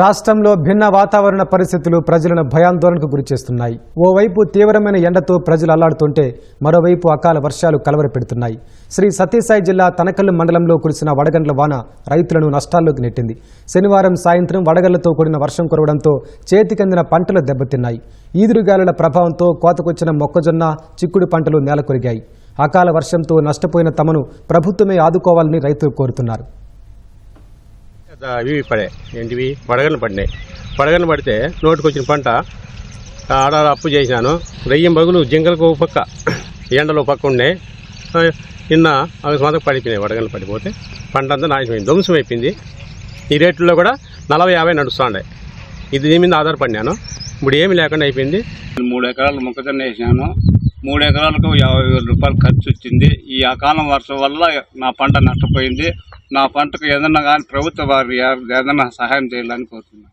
రాష్ట్రంలో భిన్న వాతావరణ పరిస్థితులు ప్రజలను భయాందోళనకు గురిచేస్తున్నాయి. ఓవైపు తీవ్రమైన ఎండతో ప్రజలు అల్లాడుతుంటే మరోవైపు అకాల వర్షాలు కలవరపెడుతున్నాయి. శ్రీ సత్యసాయి జిల్లా తనకల్లు మండలంలో కురిసిన వడగండ్ల వాన రైతులను నష్టాల్లోకి నెట్టింది. శనివారం సాయంత్రం వడగళ్ళతో కూడిన వర్షం కురవడంతో చేతికందిన పంటలు దెబ్బతిన్నాయి. ఈదురుగాలుల ప్రభావంతో కోతకొచ్చిన మొక్కజొన్న చిక్కుడు పంటలు నేలకొరిగాయి. అకాల వర్షంతో నష్టపోయిన తమను ప్రభుత్వమే ఆదుకోవాలని రైతులు కోరుతున్నారు. ఇవి పడే. ఏంటివి? వడగళ్ళు పడినాయి. వడగళ్ళు పడితే నోటికి వచ్చిన పంట ఆడ అప్పు చేసినాను. రెయ్యం బగులు జింకలకు ఒక పక్క ఎండలు ఒక పక్క ఉండే నిన్న అవి సొంతకు పడిపోయినాయి వడగలు పడిపోతే. పంట అంతా నాశనమైంది ధ్వంసం అయిపోయింది ఈ రేట్లలో కూడా నలభై యాభై నడుస్తుండే. ఇది దీని మీద ఆధారపడినాను. ఇప్పుడు ఏమీ లేకుండా అయిపోయింది. మూడు ఎకరాలు మొక్కజొన్న వేసినాను. మూడు ఎకరాలకు యాభై వేల రూపాయలు ఖర్చు వచ్చింది. ఈ అకాలం వర్షం వల్ల నా పంట నష్టపోయింది. నా పంటకు ఏదన్నా కానీ ప్రభుత్వ వారు ఏదన్నా సహాయం చేయాలని కోరుతున్నాను.